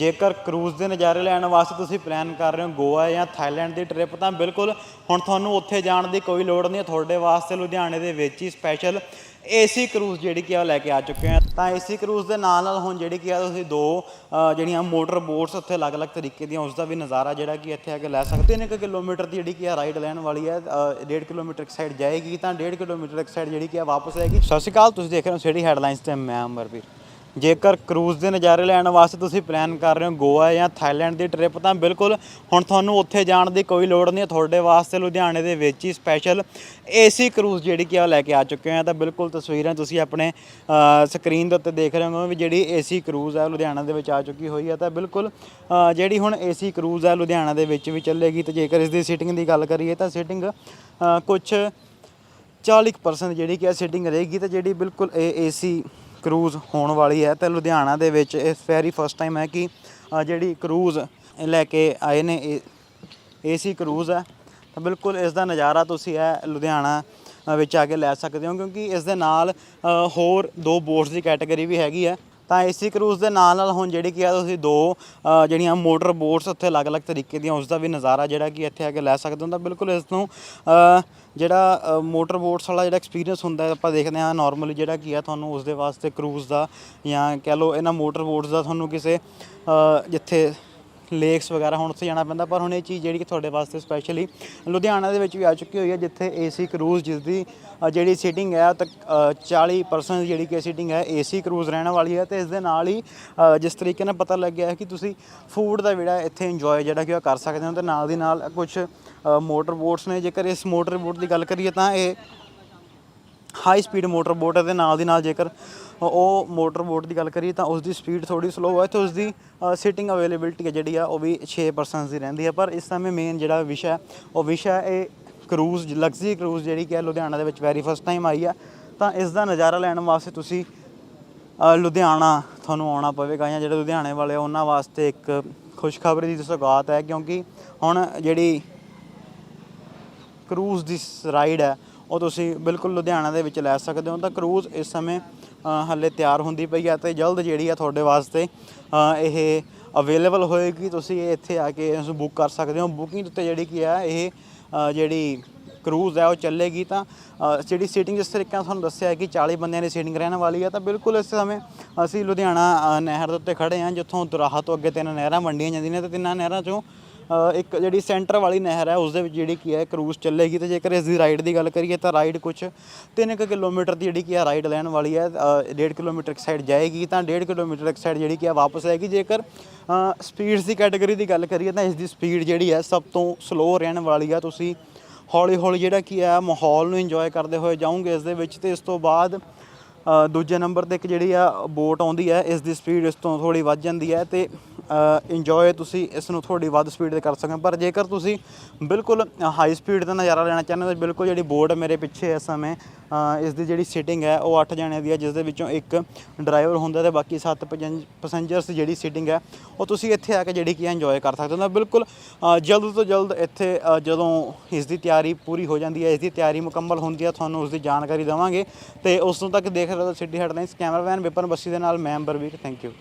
ਜੇਕਰ ਕਰੂਜ਼ ਦੇ ਨਜ਼ਾਰੇ ਲੈਣ ਵਾਸਤੇ ਤੁਸੀਂ ਪਲਾਨ ਕਰ ਰਹੇ ਹੋ ਗੋਆ ਜਾਂ ਥਾਈਲੈਂਡ ਦੀ ਟ੍ਰਿਪ ਤਾਂ ਬਿਲਕੁਲ ਹੁਣ ਤੁਹਾਨੂੰ ਉੱਥੇ ਜਾਣ ਦੀ ਕੋਈ ਲੋੜ ਨਹੀਂ ਹੈ। ਤੁਹਾਡੇ ਵਾਸਤੇ ਲੁਧਿਆਣੇ ਦੇ ਵਿੱਚ ਹੀ ਸਪੈਸ਼ਲ ਏਸੀ ਕਰੂਜ਼ ਜਿਹੜੀ ਕਿ ਆ ਉਹ ਲੈ ਕੇ ਆ ਚੁੱਕੇ ਆ ਤਾਂ ਏਸੀ ਕਰੂਜ਼ ਦੇ ਨਾਲ ਨਾਲ ਹੁਣ ਜਿਹੜੀ ਕਿ ਆ ਤੁਸੀਂ ਦੋ ਜਿਹੜੀਆਂ ਮੋਟਰ ਬੋਟਸ ਉੱਥੇ ਅਲੱਗ-ਅਲੱਗ ਤਰੀਕੇ ਦੀਆਂ ਉਸ ਦਾ ਵੀ ਨਜ਼ਾਰਾ ਜਿਹੜਾ ਕਿ ਇੱਥੇ ਆ ਕੇ ਲੈ ਸਕਦੇ ਨੇ। ਕਿ ਕਿਲੋਮੀਟਰ ਦੀ ਜਿਹੜੀ ਕਿ ਆ ਰਾਈਡ ਲੈਣ ਵਾਲੀ ਹੈ 1.5 ਕਿਲੋਮੀਟਰ ਇੱਕ ਸਾਈਡ ਜਾਏਗੀ ਤਾਂ 1.5 ਕਿਲੋਮੀਟਰ ਇੱਕ ਸਾਈਡ ਜਿਹੜੀ ਕਿ ਆ ਵਾਪਸ ਆਏਗੀ। ਸਤਿ ਸ਼੍ਰੀ ਅਕਾਲ, ਤੁਸੀਂ ਦੇਖ ਰਹੇ ਹੋ ਸਿਟੀ ਹੈਡਲਾਈਨਸ ਤੇ, ਮੈਂ ਅਮਰਵੀਰ। ਜੇਕਰ ਕਰੂਜ਼ ਦੇ ਨਜ਼ਾਰੇ ਲੈਣ ਵਾਸਤੇ ਤੁਸੀਂ ਪਲਾਨ ਕਰ ਰਹੇ ਹੋ ਗੋਆ ਜਾਂ ਥਾਈਲੈਂਡ ਦੀ ਟ੍ਰਿਪ ਤਾਂ ਬਿਲਕੁਲ ਹੁਣ ਤੁਹਾਨੂੰ ਉੱਥੇ ਜਾਣ ਦੀ ਕੋਈ ਲੋੜ ਨਹੀਂ ਹੈ। ਤੁਹਾਡੇ ਵਾਸਤੇ ਲੁਧਿਆਣੇ ਦੇ ਵਿੱਚ ਹੀ ਸਪੈਸ਼ਲ ਏਸੀ ਕਰੂਜ਼ ਜਿਹੜੀ ਕਿ ਆ ਉਹ ਲੈ ਕੇ ਆ ਚੁੱਕੇ ਹਾਂ। ਤਾਂ ਬਿਲਕੁਲ ਤਸਵੀਰਾਂ ਤੁਸੀਂ ਆਪਣੇ ਸਕਰੀਨ ਦੇ ਉੱਤੇ ਦੇਖ ਰਹੇ ਹੋ ਵੀ ਜਿਹੜੀ ਏਸੀ ਕਰੂਜ਼ ਹੈ ਲੁਧਿਆਣਾ ਦੇ ਵਿੱਚ ਆ ਚੁੱਕੀ ਹੋਈ ਹੈ ਤਾਂ ਬਿਲਕੁਲ ਜਿਹੜੀ ਹੁਣ ਏਸੀ ਕਰੂਜ਼ ਹੈ ਲੁਧਿਆਣਾ ਦੇ ਵਿੱਚ ਵੀ ਚੱਲੇਗੀ। ਤੇ ਜੇਕਰ ਇਸ ਦੀ ਸੀਟਿੰਗ ਦੀ ਗੱਲ ਕਰੀਏ ਤਾਂ ਸੀਟਿੰਗ ਕੁਝ 40% ਜਿਹੜੀ ਕਿ ਆ ਸੀਟਿੰਗ ਰਹੇਗੀ। ਤੇ ਜਿਹੜੀ ਬਿਲਕੁਲ ਇਹ ਏਸੀ ਕਰੂਜ਼ ਹੋਣ ਵਾਲੀ ਹੈ ਤੇ ਲੁਧਿਆਣਾ ਦੇ ਵਿੱਚ ਇਸ ਵੈਰੀ ਫਸਟ ਟਾਈਮ ਹੈ ਕਿ ਜਿਹੜੀ ਕਰੂਜ਼ ਲੈ ਕੇ ਆਏ ਨੇ ਏਸੀ ਕਰੂਜ਼ ਹੈ। ਤਾਂ ਬਿਲਕੁਲ ਇਸ ਦਾ ਨਜ਼ਾਰਾ ਤੁਸੀਂ ਇਹ ਲੁਧਿਆਣਾ ਵਿੱਚ ਆ ਕੇ ਲੈ ਸਕਦੇ ਹੋ ਕਿਉਂਕਿ ਇਸ ਦੇ ਨਾਲ ਹੋਰ ਦੋ ਬੋਟਸ ਦੀ ਕੈਟਾਗਰੀ ਵੀ ਹੈਗੀ ਹੈ। ਤਾਂ ਏਸੀ ਕਰੂਜ਼ ਦੇ ਨਾਲ ਨਾਲ ਹੁਣ ਜਿਹੜੀ ਕੀ ਆ ਤੁਸੀਂ ਦੋ ਜਿਹੜੀਆਂ ਮੋਟਰ ਬੋਟਸ ਉੱਥੇ ਅਲੱਗ-ਅਲੱਗ ਤਰੀਕੇ ਦੀਆਂ, ਉਸ ਦਾ ਵੀ ਨਜ਼ਾਰਾ ਜਿਹੜਾ ਕਿ ਇੱਥੇ ਆ ਕੇ ਲੈ ਸਕਦੇ ਹੋ। ਤਾਂ ਬਿਲਕੁਲ ਇਸ ਨੂੰ ਜਿਹੜਾ ਮੋਟਰ ਬੋਟਸ ਵਾਲਾ ਜਿਹੜਾ ਐਕਸਪੀਰੀਅੰਸ ਹੁੰਦਾ ਹੈ, ਆਪਾਂ ਦੇਖਦੇ ਹਾਂ ਨਾਰਮਲੀ ਜਿਹੜਾ ਕੀ ਆ ਤੁਹਾਨੂੰ ਉਸ ਦੇ ਵਾਸਤੇ ਕਰੂਜ਼ ਦਾ ਜਾਂ ਕਹਿ ਲਓ ਇਹਨਾਂ ਮੋਟਰ ਬੋਟਸ ਦਾ ਤੁਹਾਨੂੰ ਕਿਸੇ ਜਿੱਥੇ ਲੇਕਸ ਵਗੈਰਾ ਹੁਣ ਉੱਥੇ ਜਾਣਾ ਪੈਂਦਾ, ਪਰ ਹੁਣ ਇਹ ਚੀਜ਼ ਜਿਹੜੀ ਕਿ ਤੁਹਾਡੇ ਵਾਸਤੇ ਸਪੈਸ਼ਲੀ ਲੁਧਿਆਣਾ ਦੇ ਵਿੱਚ ਵੀ ਆ ਚੁੱਕੀ ਹੋਈ ਹੈ, ਜਿੱਥੇ ਏਸੀ ਕਰੂਜ਼ ਜਿਸ ਦੀ ਜਿਹੜੀ ਸੀਟਿੰਗ ਹੈ ਉਹ ਤੱਕ 40% ਜਿਹੜੀ ਕਿ ਸੀਟਿੰਗ ਹੈ ਏਸੀ ਕਰੂਜ਼ ਰਹਿਣ ਵਾਲੀ ਹੈ। ਤੇ ਇਸ ਦੇ ਨਾਲ ਹੀ ਜਿਸ ਤਰੀਕੇ ਨਾਲ ਪਤਾ ਲੱਗਿਆ ਹੈ ਕਿ ਤੁਸੀਂ ਫੂਡ ਦਾ ਜਿਹੜਾ ਇੱਥੇ ਇੰਜੋਏ ਜਿਹੜਾ ਕਿ ਉਹ ਕਰ ਸਕਦੇ ਹੋ, ਤੇ ਨਾਲ ਦੀ ਨਾਲ ਕੁਝ ਮੋਟਰ ਬੋਟਸ ਨੇ। ਜੇਕਰ ਇਸ ਮੋਟਰ ਬੋਟ ਦੀ ਗੱਲ ਕਰੀਏ ਤਾਂ ਇਹ ਹਾਈ ਸਪੀਡ ਮੋਟਰ ਬੋਟ ਹੈ ਤੇ ਨਾਲ ਦੀ ਨਾਲ ਜੇਕਰ ਉਹ ਮੋਟਰ ਬੋਟ ਦੀ ਗੱਲ ਕਰੀਏ ਤਾਂ ਉਸ ਦੀ ਸਪੀਡ ਥੋੜੀ ਸਲੋ ਹੈ ਤੇ ਉਸ ਦੀ ਸਿਟਿੰਗ ਅਵੇਲੇਬਿਲਟੀ ਹੈ ਜਿਹੜੀ ਆ ਉਹ ਵੀ 6% ਦੀ ਰਹਿੰਦੀ ਹੈ। ਪਰ ਇਸ ਸਮੇਂ ਮੇਨ ਜਿਹੜਾ ਵਿਸ਼ਾ ਹੈ, ਉਹ ਵਿਸ਼ਾ ਹੈ ਇਹ ਕਰੂਜ਼ ਲਗਜ਼ਰੀ ਕਰੂਜ਼ ਜਿਹੜੀ ਕਿ ਲੁਧਿਆਣਾ ਦੇ ਵਿੱਚ ਵੈਰੀ ਫਸਟ ਟਾਈਮ ਆਈ ਆ। ਤਾਂ ਇਸ ਦਾ ਨਜ਼ਾਰਾ ਲੈਣ ਵਾਸਤੇ ਤੁਸੀਂ ਲੁਧਿਆਣਾ ਤੁਹਾਨੂੰ ਆਉਣਾ ਪਵੇਗਾ ਜਾਂ ਜਿਹੜੇ ਲੁਧਿਆਣੇ ਵਾਲੇ ਆ, ਉਹਨਾਂ ਵਾਸਤੇ ਇੱਕ ਖੁਸ਼ਖਬਰੀ ਦੀ ਸੌਗਾਤ ਹੈ ਕਿਉਂਕਿ ਹੁਣ ਜਿਹੜੀ ਕਰੂਜ਼ ਦੀ ਰਾਈਡ ਹੈ ਉਹ ਤੁਸੀਂ ਬਿਲਕੁਲ ਲੁਧਿਆਣਾ ਦੇ ਵਿੱਚ ਲੈ ਸਕਦੇ ਹੋ। ਤਾਂ ਕਰੂਜ਼ ਇਸ ਸਮੇਂ ਹਾਲੇ ਤਿਆਰ ਹੁੰਦੀ ਪਈ ਆ ਤੇ ਜਲਦ ਜਿਹੜੀ ਆ ਤੁਹਾਡੇ ਵਾਸਤੇ ਇਹ ਅਵੇਲੇਬਲ ਹੋਏਗੀ। ਤੁਸੀਂ ਇੱਥੇ ਆ ਕੇ ਇਸ ਨੂੰ ਬੁੱਕ ਕਰ ਸਕਦੇ ਹੋ। ਬੁਕਿੰਗ ਉੱਤੇ ਜਿਹੜੀ ਕੀ ਆ, ਇਹ ਜਿਹੜੀ ਕਰੂਜ਼ ਹੈ ਉਹ ਚੱਲੇਗੀ ਤਾਂ ਜਿਹੜੀ ਸੀਟਿੰਗ ਜਿਸ ਤਰੀਕੇ ਨਾਲ ਤੁਹਾਨੂੰ ਦੱਸਿਆ ਕਿ 40 ਬੰਦਿਆਂ ਦੀ ਸੀਟਿੰਗ ਰਹਿਣ ਵਾਲੀ ਹੈ ਤਾਂ ਬਿਲਕੁਲ ਇਸ ਸਮੇਂ ਅਸੀਂ ਲੁਧਿਆਣਾ ਨਹਿਰ ਦੇ ਉੱਤੇ ਖੜੇ ਹਾਂ, ਜਿੱਥੋਂ ਦੁਰਾਹਾ ਤੋਂ ਅੱਗੇ ਤਿੰਨ ਨਹਿਰਾਂ ਵੰਡੀਆਂ ਜਾਂਦੀਆਂ ਨੇ ਤੇ ਤਿੰਨਾਂ ਨਹਿਰਾਂ ਚੋਂ ਇੱਕ ਜਿਹੜੀ ਸੈਂਟਰ ਵਾਲੀ ਨਹਿਰ ਹੈ ਉਸ ਦੇ ਵਿੱਚ ਜਿਹੜੀ ਕੀ ਹੈ, ਕਰੂਜ਼ ਚੱਲੇਗੀ। ਤੇ ਜੇਕਰ ਇਸ ਦੀ ਰਾਈਡ ਦੀ ਗੱਲ ਕਰੀਏ ਤਾਂ ਰਾਈਡ ਕੁਝ 3 ਕਿਲੋਮੀਟਰ ਦੀ ਜਿਹੜੀ ਕੀ ਹੈ ਰਾਈਡ ਲੈਣ ਵਾਲੀ ਹੈ। 1.5 ਕਿਲੋਮੀਟਰ ਇੱਕ ਸਾਈਡ ਜਾਏਗੀ ਤਾਂ 1.5 ਕਿਲੋਮੀਟਰ ਇੱਕ ਸਾਈਡ ਜਿਹੜੀ ਕੀ ਹੈ, ਵਾਪਸ ਆਏਗੀ। ਜੇਕਰ ਸਪੀਡਸ ਦੀ ਕੈਟਾਗਰੀ ਦੀ ਗੱਲ ਕਰੀਏ ਤਾਂ ਇਸ ਦੀ ਸਪੀਡ ਜਿਹੜੀ ਹੈ, ਸਭ ਤੋਂ ਸਲੋ ਰਹਿਣ ਵਾਲੀ ਆ। ਤੁਸੀਂ ਹੌਲੀ ਹੌਲੀ ਜਿਹੜਾ ਕੀ ਹੈ, ਮਾਹੌਲ ਨੂੰ ਇੰਜੋਏ ਕਰਦੇ ਹੋਏ ਜਾਓਗੇ ਇਸ ਦੇ ਵਿੱਚ ਤੇ ਇਸ ਤੋਂ ਬਾਅਦ ਦੂਜੇ ਨੰਬਰ ਤੇ ਇੱਕ ਜਿਹੜੀ ਆ ਬੋਟ ਆਉਂਦੀ ਹੈ ਇਸ ਦੀ ਸਪੀਡ ਇਸ ਤੋਂ ਥੋੜੀ ਵੱਧ ਜਾਂਦੀ ਹੈ ਤੇ ਇੰਜੋਏ ਤੁਸੀਂ ਇਸ ਨੂੰ ਥੋੜੀ ਵੱਧ ਸਪੀਡ ਤੇ ਕਰ ਸਕਦੇ ਹੋ। ਪਰ ਜੇਕਰ ਤੁਸੀਂ ਬਿਲਕੁਲ ਹਾਈ ਸਪੀਡ ਦਾ ਨਜ਼ਾਰਾ ਲੈਣਾ ਚਾਹੁੰਦੇ ਹੋ, ਤਾਂ ਬਿਲਕੁਲ ਜਿਹੜੀ ਬੋਟ ਮੇਰੇ ਪਿੱਛੇ ਇਸ ਸਮੇਂ ਇਸ ਦੀ ਜਿਹੜੀ ਸੀਟਿੰਗ ਹੈ, ਉਹ 8 ਜਣਿਆਂ ਦੀ ਹੈ, ਜਿਸ ਦੇ ਵਿੱਚੋਂ ਇੱਕ ਡਰਾਈਵਰ ਹੁੰਦਾ ਤੇ ਬਾਕੀ 7 ਪੈਸੇਂਜਰਸ ਜਿਹੜੀ ਸੀਟਿੰਗ ਹੈ, ਉਹ ਤੁਸੀਂ ਇੱਥੇ ਆ ਕੇ ਜਿਹੜੀ ਕੀ ਇੰਜੋਏ ਕਰ ਸਕਦੇ ਹੋ। ਤਾਂ ਬਿਲਕੁਲ ਜਲਦ ਤੋਂ ਜਲਦ ਇੱਥੇ ਜਦੋਂ ਇਸ ਦੀ ਤਿਆਰੀ ਪੂਰੀ ਹੋ ਜਾਂਦੀ ਹੈ, ਇਸ ਦੀ ਤਿਆਰੀ ਮੁਕੰਮਲ ਹੁੰਦੀ ਹੈ, ਤੁਹਾਨੂੰ ਉਸ ਦੀ ਜਾਣਕਾਰੀ ਦੇਵਾਂਗੇ। ਤੇ ਉਸ ਤੋਂ ਤੱਕ ਦੇਖ ਰਹੇ ਹੋ city headlines cameraman Vipan Bassi ਦੇ ਨਾਲ, ਮੈਂ ਅੰਬਰਵੀਰ ਥੈਂਕ ਯੂ